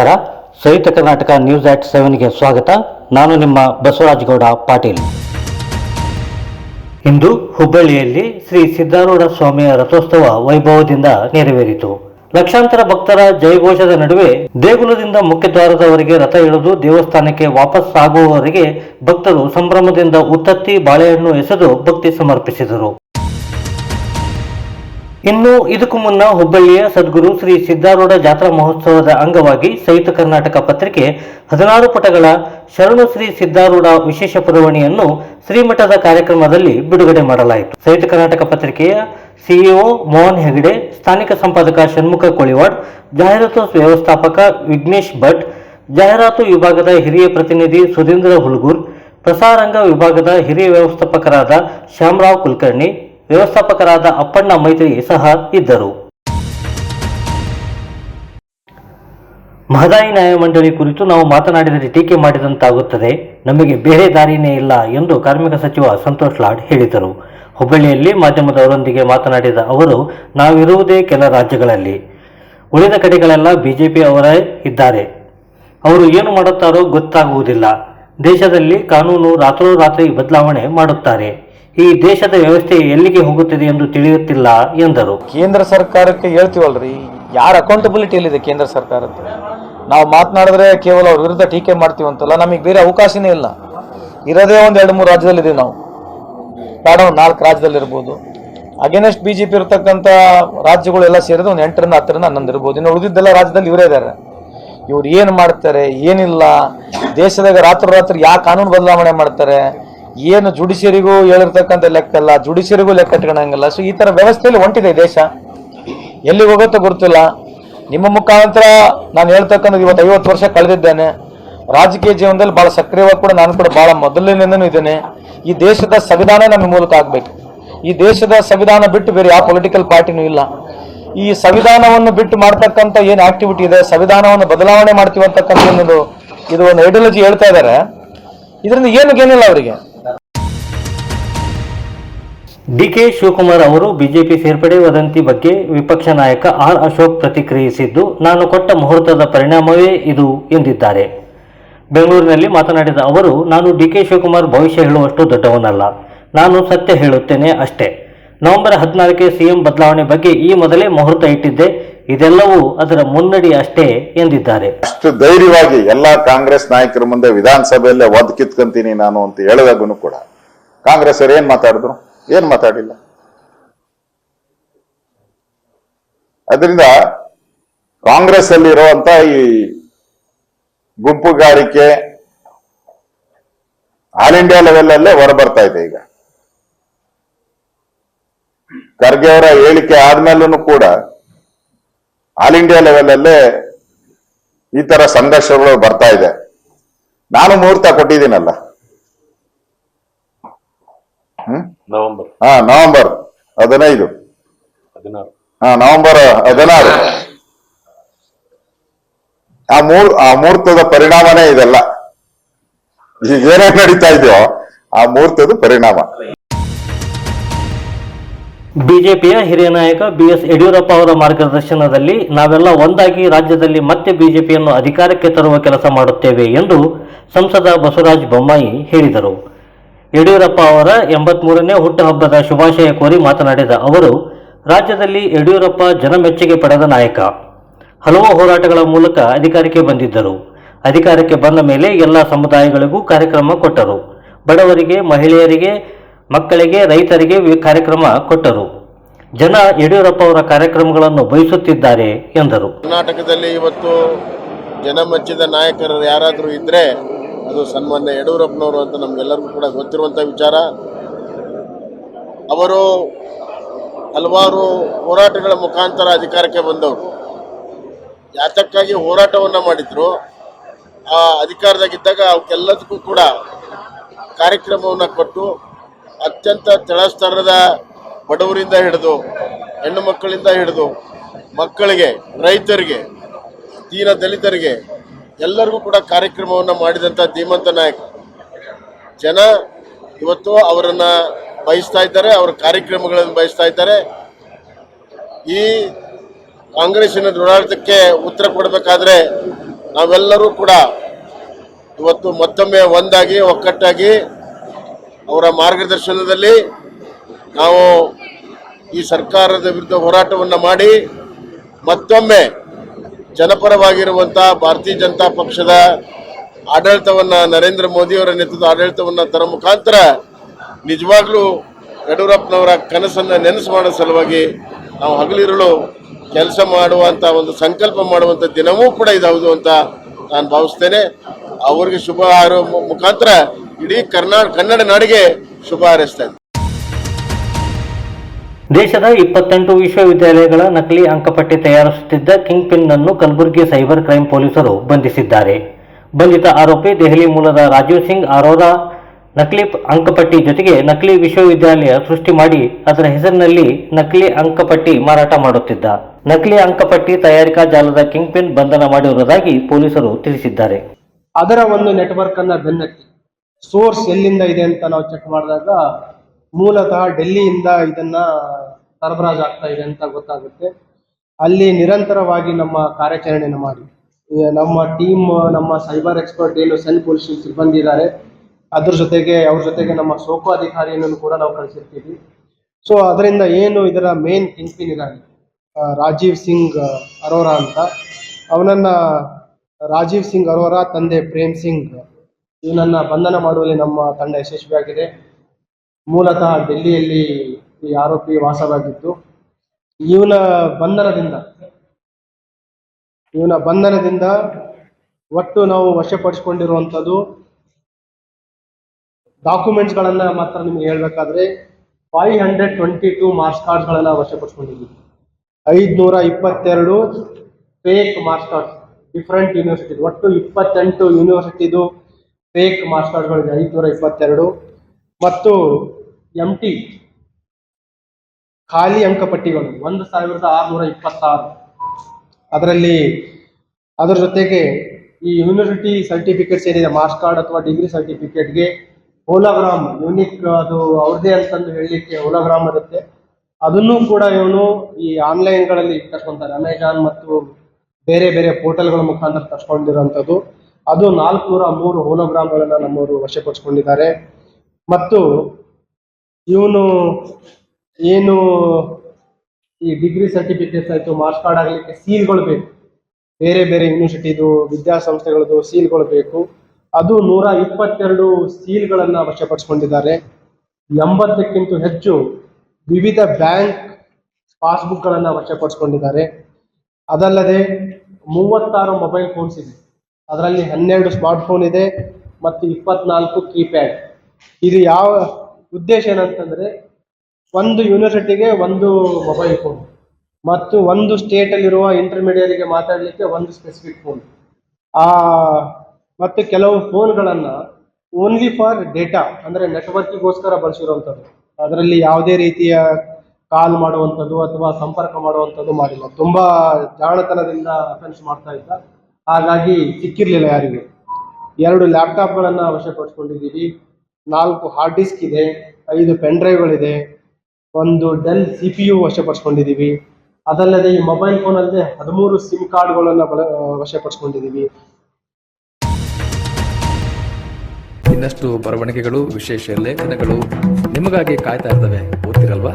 ನಮಸ್ಕಾರ. ಕರ್ನಾಟಕ ನ್ಯೂಸ್ ಆಟ್ ಸೆವೆನ್ಗೆ ಸ್ವಾಗತ. ನಾನು ನಿಮ್ಮ ಬಸವರಾಜಗೌಡ ಪಾಟೀಲ್. ಇಂದು ಹುಬ್ಬಳ್ಳಿಯಲ್ಲಿ ಶ್ರೀ ಸಿದ್ದಾರೂಢ ಸ್ವಾಮಿಯ ರಥೋತ್ಸವ ವೈಭವದಿಂದ ನೆರವೇರಿತು. ಲಕ್ಷಾಂತರ ಭಕ್ತರ ಜಯಘೋಷದ ನಡುವೆ ದೇಗುಲದಿಂದ ಮುಖ್ಯದ್ವಾರದವರೆಗೆ ರಥ ಇಳಿದು ದೇವಸ್ಥಾನಕ್ಕೆ ವಾಪಸ್ ಆಗುವವರೆಗೆ ಭಕ್ತರು ಸಂಭ್ರಮದಿಂದ ಉತ್ತತ್ತಿ ಬಾಳೆಹಣ್ಣು ಎಸೆದು ಭಕ್ತಿ ಸಮರ್ಪಿಸಿದರು. ಇನ್ನು ಇದಕ್ಕೂ ಮುನ್ನ ಹುಬ್ಬಳ್ಳಿಯ ಸದ್ಗುರು ಶ್ರೀ ಸಿದ್ದಾರೂಢ ಜಾತ್ರಾ ಮಹೋತ್ಸವದ ಅಂಗವಾಗಿ ಸಹಿತ ಕರ್ನಾಟಕ ಪತ್ರಿಕೆ ಹದಿನಾರು ಪುಟಗಳ ಶರಣು ಶ್ರೀ ಸಿದ್ದಾರೂಢ ವಿಶೇಷ ಪುರವಣಿಯನ್ನು ಶ್ರೀಮಠದ ಕಾರ್ಯಕ್ರಮದಲ್ಲಿ ಬಿಡುಗಡೆ ಮಾಡಲಾಯಿತು. ಸಹಿತ ಕರ್ನಾಟಕ ಪತ್ರಿಕೆಯ ಸಿಇಒ ಮೋಹನ್ ಹೆಗಡೆ, ಸ್ಥಾನಿಕ ಸಂಪಾದಕ ಷಣ್ಮುಖ ಕೋಳಿವಾಡ್, ಜಾಹೀರಾತು ವ್ಯವಸ್ಥಾಪಕ ವಿಘ್ನೇಶ್ ಭಟ್, ಜಾಹೀರಾತು ವಿಭಾಗದ ಹಿರಿಯ ಪ್ರತಿನಿಧಿ ಸುಧೀಂದ್ರ ಹುಲ್ಗೂರ್ ಪ್ರಸಾರಂಗ ವಿಭಾಗದ ಹಿರಿಯ ವ್ಯವಸ್ಥಾಪಕರಾದ ಶ್ಯಾಮರಾವ್ ಕುಲಕರ್ಣಿ ವ್ಯವಸ್ಥಾಪಕರಾದ ಅಪ್ಪಣ್ಣ ಮೈತ್ರಿ ಸಹ ಇದ್ದರು. ಮಹದಾಯಿ ನ್ಯಾಯಮಂಡಳಿ ಕುರಿತು ನಾವು ಮಾತನಾಡಿದರೆ ಟೀಕೆ ಮಾಡಿದಂತಾಗುತ್ತದೆ. ನಮಗೆ ಬೇರೆ ದಾರಿನೇ ಇಲ್ಲ ಎಂದು ಕಾರ್ಮಿಕ ಸಚಿವ ಸಂತೋಷ್ ಲಾಡ್ ಹೇಳಿದರು. ಹುಬ್ಬಳ್ಳಿಯಲ್ಲಿ ಮಾಧ್ಯಮದವರೊಂದಿಗೆ ಮಾತನಾಡಿದ ಅವರು, ನಾವಿರುವುದೇ ಕೆಲ ರಾಜ್ಯಗಳಲ್ಲಿ. ಉಳಿದ ಕಡೆಗಳೆಲ್ಲ ಬಿಜೆಪಿ ಅವರೇ ಇದ್ದಾರೆ. ಅವರು ಏನು ಮಾಡುತ್ತಾರೋ ಗೊತ್ತಾಗುವುದಿಲ್ಲ. ದೇಶದಲ್ಲಿ ಕಾನೂನು ರಾತ್ರೋರಾತ್ರಿ ಬದಲಾವಣೆ ಮಾಡುತ್ತಾರೆ. ಈ ದೇಶದ ವ್ಯವಸ್ಥೆ ಎಲ್ಲಿಗೆ ಹೋಗುತ್ತಿದೆ ಎಂದು ತಿಳಿಯುತ್ತಿಲ್ಲ ಎಂದರು. ಕೇಂದ್ರ ಸರ್ಕಾರಕ್ಕೆ ಹೇಳ್ತೀವಲ್ರಿ, ಯಾರ ಅಕೌಂಟಬಿಲಿಟಿ ಎಲ್ಲಿದೆ ಕೇಂದ್ರ ಸರ್ಕಾರಕ್ಕೆ ನಾವು ಮಾತನಾಡಿದ್ರೆ ಕೇವಲ ಅವ್ರ ವಿರುದ್ಧ ಟೀಕೆ ಮಾಡ್ತೀವಂತಲ್ಲ, ನಮಗೆ ಬೇರೆ ಅವಕಾಶನೇ ಇಲ್ಲ. ಇರೋದೇ ಒಂದು ಎರಡು ಮೂರು ರಾಜ್ಯದಲ್ಲಿದ್ದೀವಿ ನಾವು. ಬೇಡ, ಒಂದು ನಾಲ್ಕು ರಾಜ್ಯದಲ್ಲಿರ್ಬೋದು. ಅಗೇನೆಸ್ಟ್ ಬಿ ಜೆ ಪಿ ಇರತಕ್ಕಂಥ ರಾಜ್ಯಗಳೆಲ್ಲ ಸೇರಿದ್ರೆ ಒಂದು ಎಂಟರಿಂದ ಹತ್ತರಿಂದ ಹನ್ನೊಂದು ಇರ್ಬೋದು. ಇನ್ನು ಉಳಿದಿದ್ದೆಲ್ಲ ರಾಜ್ಯದಲ್ಲಿ ಇವರೇ ಇದ್ದಾರೆ. ಇವ್ರು ಏನು ಮಾಡ್ತಾರೆ, ಏನಿಲ್ಲ. ದೇಶದಾಗ ರಾತ್ರೋರಾತ್ರಿ ಯಾವ ಕಾನೂನು ಬದಲಾವಣೆ ಮಾಡ್ತಾರೆ? ಏನು ಜುಡಿಷಿಯರಿಗೂ ಹೇಳಿರ್ತಕ್ಕಂಥ ಲೆಕ್ಕ ಅಲ್ಲ ಜುಡಿಷಿಯರಿಗೂ ಲೆಕ್ಕ ಇಟ್ಕೊಳಂಗಿಲ್ಲ. ಸೊ ಈ ಥರ ವ್ಯವಸ್ಥೆಯಲ್ಲಿ ಹೊಂಟಿದೆ ದೇಶ. ಎಲ್ಲಿಗೆ ಹೋಗುತ್ತೋ ಗೊತ್ತಿಲ್ಲ. ನಿಮ್ಮ ಮುಖಾಂತರ ನಾನು ಹೇಳ್ತಕ್ಕಂಥದ್ದು ಇವತ್ತು ಐವತ್ತು ವರ್ಷ ಕಳೆದಿದ್ದೇನೆ. ರಾಜಕೀಯ ಜೀವನದಲ್ಲಿ ಭಾಳ ಸಕ್ರಿಯವಾಗಿ ಕೂಡ ನಾನು ಕೂಡ ಭಾಳ ಮೊದಲಿನಿಂದನೂ ಇದ್ದೇನೆ. ಈ ದೇಶದ ಸಂವಿಧಾನ ನಮ್ಮ ಮೂಲಕ ಆಗಬೇಕು. ಈ ದೇಶದ ಸಂವಿಧಾನ ಬಿಟ್ಟು ಬೇರೆ ಯಾವ ಪೊಲಿಟಿಕಲ್ ಪಾರ್ಟಿನೂ ಇಲ್ಲ. ಈ ಸಂವಿಧಾನವನ್ನು ಬಿಟ್ಟು ಮಾಡ್ತಕ್ಕಂಥ ಏನು ಆಕ್ಟಿವಿಟಿ ಇದೆ, ಸಂವಿಧಾನವನ್ನು ಬದಲಾವಣೆ ಮಾಡ್ತೀವಿ ಅಂತಕ್ಕಂಥ ಒಂದು ಇದು ಒಂದು ಐಡಿಯಾಲಜಿ ಹೇಳ್ತಾ ಇದ್ದಾರೆ ಇದರಿಂದ ಏನು ಏನಿಲ್ಲ ಅವರಿಗೆ. ಡಿಕೆ ಶಿವಕುಮಾರ್ ಅವರು ಬಿಜೆಪಿ ಸೇರ್ಪಡೆ ವದಂತಿ ಬಗ್ಗೆ ವಿಪಕ್ಷ ನಾಯಕ ಆರ್ ಅಶೋಕ್ ಪ್ರತಿಕ್ರಿಯಿಸಿದ್ದು, ನಾನು ಕೊಟ್ಟ ಮುಹೂರ್ತದ ಪರಿಣಾಮವೇ ಇದು ಎಂದಿದ್ದಾರೆ. ಬೆಂಗಳೂರಿನಲ್ಲಿ ಮಾತನಾಡಿದ ಅವರು, ನಾನು ಡಿಕೆ ಶಿವಕುಮಾರ್ ಭವಿಷ್ಯ ಹೇಳುವಷ್ಟು ದೊಡ್ಡವನಲ್ಲ. ನಾನು ಸತ್ಯ ಹೇಳುತ್ತೇನೆ ಅಷ್ಟೇ. ನವೆಂಬರ್ ಹದಿನಾಲ್ಕಕ್ಕೆ ಸಿಎಂ ಬದಲಾವಣೆ ಬಗ್ಗೆ ಈ ಮೊದಲೇ ಮುಹೂರ್ತ ಇಟ್ಟಿದ್ದೆ. ಇದೆಲ್ಲವೂ ಅದರ ಮುನ್ನಡಿ ಅಷ್ಟೇ ಎಂದಿದ್ದಾರೆ. ಅಷ್ಟು ಧೈರ್ಯವಾಗಿ ಎಲ್ಲಾ ಕಾಂಗ್ರೆಸ್ ನಾಯಕರ ಮುಂದೆ ವಿಧಾನಸಭೆಯಲ್ಲೇ ಒದ್ ಕಿತ್ಕೊಂತೀನಿ ನಾನು ಅಂತ ಹೇಳಿದಾಗೂ ಕೂಡ. ಕಾಂಗ್ರೆಸ್ ಏನ್ ಮಾತಾಡಿದ್ರು? ಏನ್ ಮಾತಾಡಿಲ್ಲ. ಅದರಿಂದ ಕಾಂಗ್ರೆಸ್ ಅಲ್ಲಿರುವಂತ ಈ ಗುಂಪುಗಾರಿಕೆ ಆಲ್ ಇಂಡಿಯಾ ಲೆವೆಲ್ ಅಲ್ಲೇ ಹೊರಬರ್ತಾ ಇದೆ ಈಗ. ಖರ್ಗೆ ಅವರ ಹೇಳಿಕೆ ಆದ್ಮೇಲೂ ಕೂಡ ಆಲ್ ಇಂಡಿಯಾ ಲೆವೆಲ್ ಅಲ್ಲೇ ಈ ತರ ಸಂಘರ್ಷಗಳು ಬರ್ತಾ ಇದೆ. ನಾನು ಮುಹೂರ್ತ ಕೊಟ್ಟಿದ್ದೀನಲ್ಲ. ಹ್ಮ್? ನವೆಂಬರ್. ಹಾ ನವೆಂಬರ್ ಹದಿನೈದು. ಹದಿನಾರು. ಹಾ ನವೆಂಬರ್ ಹದಿನಾರು. ಆ ಮೂರ್ ಆ ಮುಹೂರ್ತದ ಪರಿಣಾಮನೇ ಇದೆಲ್ಲ. ಈಗ ಏನೇ ನಡೀತಾ ಇದೆಯೋ ಆ ಮುಹೂರ್ತದ ಪರಿಣಾಮ. ಬಿಜೆಪಿಯ ಹಿರಿಯ ನಾಯಕ ಬಿಎಸ್ ಯಡಿಯೂರಪ್ಪ ಅವರ ಮಾರ್ಗದರ್ಶನದಲ್ಲಿ ನಾವೆಲ್ಲ ಒಂದಾಗಿ ರಾಜ್ಯದಲ್ಲಿ ಮತ್ತೆ ಬಿಜೆಪಿಯನ್ನು ಅಧಿಕಾರಕ್ಕೆ ತರುವ ಕೆಲಸ ಮಾಡುತ್ತೇವೆ ಎಂದು ಸಂಸದ ಬಸವರಾಜ ಬೊಮ್ಮಾಯಿ ಹೇಳಿದರು. ಯಡಿಯೂರಪ್ಪ ಅವರ ಎಂಬತ್ಮೂರನೇ ಹುಟ್ಟುಹಬ್ಬದ ಶುಭಾಶಯ ಕೋರಿ ಮಾತನಾಡಿದ ಅವರು, ರಾಜ್ಯದಲ್ಲಿ ಯಡಿಯೂರಪ್ಪ ಜನಮೆಚ್ಚುಗೆ ಪಡೆದ ನಾಯಕ. ಹಲವು ಹೋರಾಟಗಳ ಮೂಲಕ ಅಧಿಕಾರಕ್ಕೆ ಬಂದಿದ್ದರು. ಅಧಿಕಾರಕ್ಕೆ ಬಂದ ಮೇಲೆ ಎಲ್ಲ ಸಮುದಾಯಗಳಿಗೂ ಕಾರ್ಯಕ್ರಮ ಕೊಟ್ಟರು. ಬಡವರಿಗೆ, ಮಹಿಳೆಯರಿಗೆ, ಮಕ್ಕಳಿಗೆ, ರೈತರಿಗೆ ಕಾರ್ಯಕ್ರಮ ಕೊಟ್ಟರು. ಜನ ಯಡಿಯೂರಪ್ಪ ಅವರ ಕಾರ್ಯಕ್ರಮಗಳನ್ನು ಬಯಸುತ್ತಿದ್ದಾರೆ ಎಂದರು. ಕರ್ನಾಟಕದಲ್ಲಿ ಇವತ್ತು ಜನಮೆಚ್ಚಿದ ನಾಯಕರು ಯಾರಾದರೂ ಇದ್ದರೆ ಅದು ಸನ್ಮಾನ್ಯ ಯಡಿಯೂರಪ್ಪನವರು ಅಂತ ನಮಗೆಲ್ಲರಿಗೂ ಕೂಡ ಗೊತ್ತಿರುವಂಥ ವಿಚಾರ. ಅವರು ಹಲವಾರು ಹೋರಾಟಗಳ ಮುಖಾಂತರ ಅಧಿಕಾರಕ್ಕೆ ಬಂದವರು. ಯಾತಕ್ಕಾಗಿ ಹೋರಾಟವನ್ನು ಮಾಡಿದ್ರು? ಆ ಅಧಿಕಾರದಾಗಿದ್ದಾಗ ಅವಕ್ಕೆಲ್ಲದಕ್ಕೂ ಕೂಡ ಕಾರ್ಯಕ್ರಮವನ್ನು ಕೊಟ್ಟು ಅತ್ಯಂತ ತಳಸ್ತರದ ಬಡವರಿಂದ ಹಿಡಿದು, ಹೆಣ್ಣು ಮಕ್ಕಳಿಂದ ಹಿಡಿದು, ಮಕ್ಕಳಿಗೆ, ರೈತರಿಗೆ, ದೀನ ದಲಿತರಿಗೆ ಎಲ್ಲರಿಗೂ ಕೂಡ ಕಾರ್ಯಕ್ರಮವನ್ನು ಮಾಡಿದಂಥ ಧೀಮಂತ ನಾಯಕ. ಜನ ಇವತ್ತು ಅವರನ್ನು ಬಯಸ್ತಾ ಇದ್ದಾರೆ, ಅವರ ಕಾರ್ಯಕ್ರಮಗಳನ್ನು ಬಯಸ್ತಾ ಇದ್ದಾರೆ. ಈ ಕಾಂಗ್ರೆಸ್ಸಿನ ದುರಾಡಳಿತಕ್ಕೆ ಉತ್ತರ ಕೊಡಬೇಕಾದ್ರೆ ನಾವೆಲ್ಲರೂ ಕೂಡ ಇವತ್ತು ಮತ್ತೊಮ್ಮೆ ಒಂದಾಗಿ, ಒಕ್ಕಟ್ಟಾಗಿ ಅವರ ಮಾರ್ಗದರ್ಶನದಲ್ಲಿ ನಾವು ಈ ಸರ್ಕಾರದ ವಿರುದ್ಧ ಹೋರಾಟವನ್ನು ಮಾಡಿ ಮತ್ತೊಮ್ಮೆ ಜನಪರವಾಗಿರುವಂಥ ಭಾರತೀಯ ಜನತಾ ಪಕ್ಷದ ಆಡಳಿತವನ್ನು ನರೇಂದ್ರ ಮೋದಿಯವರ ನೇತೃತ್ವದ ಆಡಳಿತವನ್ನು ತರ ಮುಖಾಂತರ ನಿಜವಾಗ್ಲೂ ಯಡಿಯೂರಪ್ಪನವರ ಕನಸನ್ನು ನೆನೆಸು ಮಾಡೋ ಸಲುವಾಗಿ ನಾವು ಹಗಲಿರುಳು ಕೆಲಸ ಮಾಡುವಂಥ ಒಂದು ಸಂಕಲ್ಪ ಮಾಡುವಂಥ ದಿನವೂ ಕೂಡ ಇದಾವುದು ಅಂತ ನಾನು ಭಾವಿಸ್ತೇನೆ. ಅವರಿಗೆ ಶುಭ ಮುಖಾಂತರ ಇಡೀ ಕರ್ನಾಟಕ ಕನ್ನಡ ನಾಡಿಗೆ ಶುಭ ಹಾರೈಸ್ತಾ ದೇಶದ ಇಪ್ಪತ್ತೆಂಟು ವಿಶ್ವವಿದ್ಯಾಲಯಗಳ ನಕಲಿ ಅಂಕಪಟ್ಟಿ ತಯಾರಿಸುತ್ತಿದ್ದ ಕಿಂಗ್ ಪಿನ್ ಅನ್ನು ಕಲಬುರಗಿ ಸೈಬರ್ ಕ್ರೈಂ ಪೊಲೀಸರು ಬಂಧಿಸಿದ್ದಾರೆ. ಬಂಧಿತ ಆರೋಪಿ ದೆಹಲಿ ಮೂಲದ ರಾಜೀವ್ ಸಿಂಗ್ ಅರೋರಾ ನಕಲಿ ಅಂಕಪಟ್ಟಿ ಜೊತೆಗೆ ನಕಲಿ ವಿಶ್ವವಿದ್ಯಾಲಯ ಸೃಷ್ಟಿ ಮಾಡಿ ಅದರ ಹೆಸರಿನಲ್ಲಿ ನಕಲಿ ಅಂಕಪಟ್ಟಿ ಮಾರಾಟ ಮಾಡುತ್ತಿದ್ದ. ನಕಲಿ ಅಂಕಪಟ್ಟಿ ತಯಾರಿಕಾ ಜಾಲದ ಕಿಂಗ್ ಪಿನ್ ಬಂಧನ ಮಾಡಿರುವುದಾಗಿ ಪೊಲೀಸರು ತಿಳಿಸಿದ್ದಾರೆ. ಅದರ ಒಂದು ನೆಟ್ವರ್ಕ್ ಅನ್ನ ಬೆನ್ನತ್ತಿ ಸೋರ್ಸ್ ಎಲ್ಲಿಂದ ಇದೆ ಅಂತ ನಾವು ಚೆಕ್ ಮಾಡಿದಾಗ ಮೂಲತಃ ಡೆಲ್ಲಿಯಿಂದ ಇದನ್ನ ಸರಬರಾಜು ಆಗ್ತಾ ಇದೆ ಅಂತ ಗೊತ್ತಾಗುತ್ತೆ. ಅಲ್ಲಿ ನಿರಂತರವಾಗಿ ನಮ್ಮ ಕಾರ್ಯಾಚರಣೆಯನ್ನು ಮಾಡಿ. ನಮ್ಮ ಟೀಮ್ ನಮ್ಮ ಸೈಬರ್ ಎಕ್ಸ್ಪರ್ಟ್ ಏನು ಸೆಲ್ ಪೊಲೀಸ್ ಸಿಬ್ಬಂದಿ ಇದ್ದಾರೆ. ಅದ್ರ ಜೊತೆಗೆ ಅವ್ರ ಜೊತೆಗೆ ನಮ್ಮ ಸೋಕೋ ಅಧಿಕಾರಿಯನ್ನು ಕೂಡ ನಾವು ಕಳಿಸಿರ್ತೀವಿ. ಸೊ ಅದರಿಂದ ಏನು ಇದರ ಮೇನ್ ಕಿಂಗ್ಪಿನ್ ಆ, ರಾಜೀವ್ ಸಿಂಗ್ ಅರೋರಾ ಅಂತ. ಅವನನ್ನ ರಾಜೀವ್ ಸಿಂಗ್ ಅರೋರಾ ತಂದೆ ಪ್ರೇಮ್ ಸಿಂಗ್ ಇವನನ್ನ ಬಂಧನ ಮಾಡುವಲ್ಲಿ ನಮ್ಮ ತಂಡ ಯಶಸ್ವಿಯಾಗಿದೆ. ಮೂಲತಃ ಡೆಲ್ಲಿಯಲ್ಲಿ ಈ ಆರೋಪಿ ವಾಸವಾಗಿದ್ದು, ಇವನ ಬಂಧನದಿಂದ ಇವನ ಬಂಧನದಿಂದ ಒಟ್ಟು ನಾವು ವಶಪಡಿಸಿಕೊಂಡಿರುವಂಥದ್ದು ಡಾಕ್ಯುಮೆಂಟ್ಸ್ಗಳನ್ನು ಮಾತ್ರ ನಿಮ್ಗೆ ಹೇಳಬೇಕಾದ್ರೆ five hundred twenty two marks ಕಾರ್ಡ್ಸ್ಗಳನ್ನ ವಶಪಡಿಸ್ಕೊಂಡಿದ್ದೀವಿ. ಐದುನೂರ ಇಪ್ಪತ್ತೆರಡು fake marks cards, different university, ಒಟ್ಟು ಇಪ್ಪತ್ತೆಂಟು ಯೂನಿವರ್ಸಿಟಿದು ಫೇಕ್ ಮಾರ್ಕ್ಸ್ ಕಾರ್ಡ್ಗಳಿದೆ ಐದುನೂರ ಇಪ್ಪತ್ತೆರಡು. ಮತ್ತು ಎಂ ಟಿ ಖಾಲಿ ಅಂಕಪಟ್ಟಿಗಳು ಒಂದು ಸಾವಿರದ ಆರುನೂರ ಇಪ್ಪತ್ತಾರು. ಅದರಲ್ಲಿ ಅದರ ಜೊತೆಗೆ ಈ ಯೂನಿವರ್ಸಿಟಿ ಸರ್ಟಿಫಿಕೇಟ್ಸ್ ಏನಿದೆ ಮಾರ್ಕ್ಸ್ ಕಾರ್ಡ್ ಅಥವಾ ಡಿಗ್ರಿ ಸರ್ಟಿಫಿಕೇಟ್ಗೆ ಹೋಲೋಗ್ರಾಮ್ ಯೂನಿಕ್ ಅದು ಅವ್ರದೇ ಅಂತಂದು ಹೇಳಲಿಕ್ಕೆ ಹೋಲೋಗ್ರಾಮ್ ಇರುತ್ತೆ. ಅದನ್ನು ಕೂಡ ಇವನು ಈ ಆನ್ಲೈನ್ಗಳಲ್ಲಿ ತರ್ಸ್ಕೊತಾರೆ ಅಮೆಜಾನ್ ಮತ್ತು ಬೇರೆ ಬೇರೆ ಪೋರ್ಟಲ್ಗಳ ಮುಖಾಂತರ ತರ್ಸ್ಕೊಂಡಿರುವಂಥದ್ದು. ಅದು ನಾಲ್ಕುನೂರ ಮೂರು ಹೋಲೋಗ್ರಾಮ್ಗಳನ್ನ ನಮ್ಮವರು ವಶಪಡಿಸ್ಕೊಂಡಿದ್ದಾರೆ. ಮತ್ತು ಇವನು ಏನು ಈ ಡಿಗ್ರಿ ಸರ್ಟಿಫಿಕೇಟ್ಸ್ ಆಯಿತು ಮಾರ್ಕ್ಸ್ ಕಾರ್ಡ್ ಆಗಲಿಕ್ಕೆ ಸೀಲ್ಗಳು ಬೇಕು. ಬೇರೆ ಬೇರೆ ಯೂನಿವರ್ಸಿಟಿದು ವಿದ್ಯಾಸಂಸ್ಥೆಗಳದ್ದು ಸೀಲ್ಗಳು ಬೇಕು. ಅದು ನೂರ ಇಪ್ಪತ್ತೆರಡು ಸೀಲ್ಗಳನ್ನು ವಶಪಡಿಸ್ಕೊಂಡಿದ್ದಾರೆ ಎಂಬತ್ತಕ್ಕಿಂತ ಹೆಚ್ಚು ವಿವಿಧ ಬ್ಯಾಂಕ್ ಪಾಸ್ಬುಕ್ಗಳನ್ನು ವಶಪಡಿಸ್ಕೊಂಡಿದ್ದಾರೆ ಅದಲ್ಲದೆ ಮೂವತ್ತಾರು ಮೊಬೈಲ್ ಫೋನ್ಸ್ ಇದೆ. ಅದರಲ್ಲಿ ಹನ್ನೆರಡು ಸ್ಮಾರ್ಟ್ಫೋನ್ ಇದೆ ಮತ್ತು ಇಪ್ಪತ್ನಾಲ್ಕು ಕೀಪ್ಯಾಡ್. ಇದು ಯಾವ ಉದ್ದೇಶ ಏನಂತಂದ್ರೆ ಒಂದು ಯೂನಿವರ್ಸಿಟಿಗೆ ಒಂದು ಮೊಬೈಲ್ ಫೋನ್ ಮತ್ತು ಒಂದು ಸ್ಟೇಟಲ್ಲಿರುವ ಇಂಟರ್ಮೀಡಿಯೇಟ್ಗೆ ಮಾತಾಡಲಿಕ್ಕೆ ಒಂದು ಸ್ಪೆಸಿಫಿಕ್ ಫೋನ್ ಆ, ಮತ್ತು ಕೆಲವು ಫೋನ್ಗಳನ್ನು ಓನ್ಲಿ ಫಾರ್ ಡೇಟಾ ಅಂದರೆ ನೆಟ್ವರ್ಕ್ಗೋಸ್ಕರ ಬಳಸಿರುವಂಥದ್ದು. ಅದರಲ್ಲಿ ಯಾವುದೇ ರೀತಿಯ ಕಾಲ್ ಮಾಡುವಂಥದ್ದು ಅಥವಾ ಸಂಪರ್ಕ ಮಾಡುವಂಥದ್ದು ಮಾಡಿಲ್ಲ. ತುಂಬ ಜಾಣತನದಿಂದ ಅಫೆನ್ಸ್ ಮಾಡ್ತಾ ಇದ್ದ. ಹಾಗಾಗಿ ಸಿಕ್ಕಿರಲಿಲ್ಲ ಯಾರಿಗೂ. ಎರಡು ಲ್ಯಾಪ್ಟಾಪ್ಗಳನ್ನು ವಶಪಡಿಸ್ಕೊಂಡಿದ್ದೀವಿ ನಾಲ್ಕು ಹಾರ್ಡ್ ಡಿಸ್ಕ್ ಇದೆ, ಐದು ಪೆನ್ ಡ್ರೈವ್ಗಳಿದೆ ಒಂದು ಡೆಲ್ ಸಿ ಪಿ ಯು ವಶಪಡಿಸ್ಕೊಂಡಿದ್ದೀವಿ ಅದಲ್ಲದೆ ಈ ಮೊಬೈಲ್ ಫೋನಲ್ಲದೆ ಹದಿಮೂರು ಸಿಮ್ ಕಾರ್ಡ್ಗಳನ್ನು ಬಳ ವಶಪಡಿಸ್ಕೊಂಡಿದ್ದೀವಿ ಇನ್ನಷ್ಟು ಬರವಣಿಗೆಗಳು, ವಿಶೇಷ ಲೇಖನಗಳು ನಿಮಗಾಗಿ ಕಾಯ್ತಾ ಇರ್ತವೆ. ಓದ್ತಿರಲ್ವಾ?